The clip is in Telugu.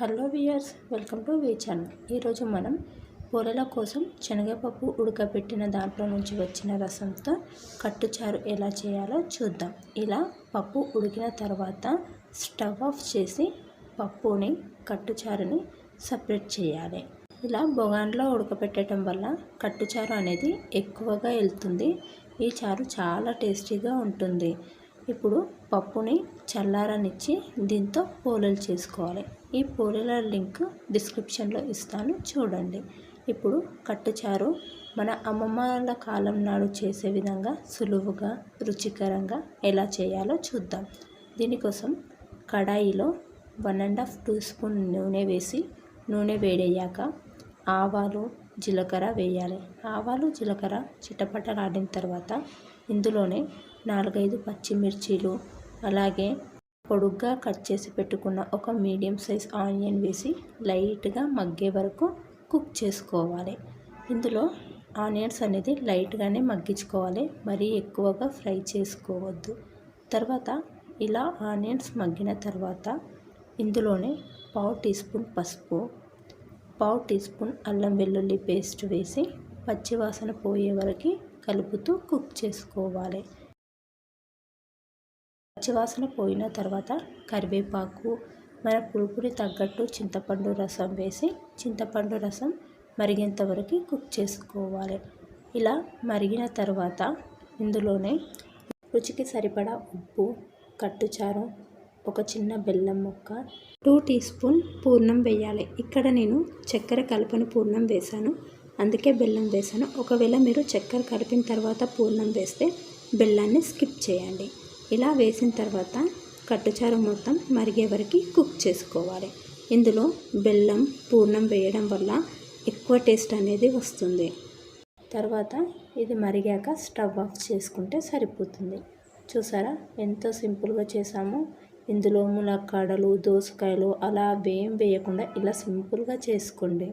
Hello viewers welcome to V channel. ఈరోజు మనం కూరల కోసం శనగపప్పు ఉడకబెట్టిన దాంట్లో నుంచి వచ్చిన రసంతో కట్టుచారు ఎలా చేయాలో చూద్దాం. ఇలా పప్పు ఉడికిన తర్వాత స్టవ్ ఆఫ్ చేసి పప్పుని కట్టుచారుని సపరేట్ చేయాలి. ఇలా బొగాన్లో ఉడకబెట్టడం వల్ల కట్టుచారు అనేది ఎక్కువగా వెళ్తుంది. ఈ చారు చాలా టేస్టీగా ఉంటుంది. ఇప్పుడు పప్పుని చల్లారనిచ్చి దీంతో పోలేలు చేసుకోవాలి. ఈ పోలేల లింక్ డిస్క్రిప్షన్లో ఇస్తాను చూడండి. ఇప్పుడు కట్టుచారు మన అమ్మమ్మల కాలం నాడు చేసే విధంగా సులువుగా రుచికరంగా ఎలా చేయాలో చూద్దాం. దీనికోసం కడాయిలో one and half teaspoon నూనె వేసి నూనె వేడయ్యాక ఆవాలు జీలకర్ర వేయాలి. ఆవాలు జీలకర్ర చిటపటలాడిన తర్వాత ఇందులోనే నాలుగైదు పచ్చిమిర్చీలు అలాగే పొడుగ్గా కట్ చేసి పెట్టుకున్న ఒక మీడియం సైజ్ ఆనియన్ వేసి లైట్గా మగ్గే వరకు కుక్ చేసుకోవాలి. ఇందులో ఆనియన్స్ అనేది లైట్గానే మగ్గించుకోవాలి. మరీ ఎక్కువగా ఫ్రై చేసుకోవద్దు. తర్వాత ఇలా ఆనియన్స్ మగ్గిన తర్వాత ఇందులోనే పావు టీ స్పూన్ పసుపు పావు టీ స్పూన్ అల్లం వెల్లుల్లి పేస్ట్ వేసి పచ్చివాసన పోయే వరకు కలుపుతూ కుక్ చేసుకోవాలి. పచ్చివాసన పోయిన తర్వాత కరివేపాకు మన పులుపుని తగ్గట్టు చింతపండు రసం వేసి చింతపండు రసం మరిగేంత వరకు కుక్ చేసుకోవాలి. ఇలా మరిగిన తర్వాత ఇందులోనే రుచికి సరిపడా ఉప్పు కట్టుచారు ఒక చిన్న బెల్లం ముక్క టూ టీ స్పూన్ పూర్ణం వేయాలి. ఇక్కడ నేను చక్కెర కలపని పూర్ణం వేశాను. అందుకే బెల్లం వేశాను. ఒకవేళ మీరు చక్కెర కలిపిన తర్వాత పూర్ణం వేస్తే బెల్లాన్ని స్కిప్ చేయండి. ఇలా వేసిన తర్వాత కట్టుచారం మొత్తం మరిగే వరకు కుక్ చేసుకోవాలి. ఇందులో బెల్లం పూర్ణం వేయడం వల్ల ఎక్కువ టేస్ట్ అనేది వస్తుంది. తర్వాత ఇది మరిగాక స్టవ్ ఆఫ్ చేసుకుంటే సరిపోతుంది. చూసారా? ఎంతో సింపుల్గా చేసాము ఇందులో ములక్కాడలు దోసకాయలు అలా వేయం వేయకుండా ఇలా సింపుల్గా చేసుకోండి.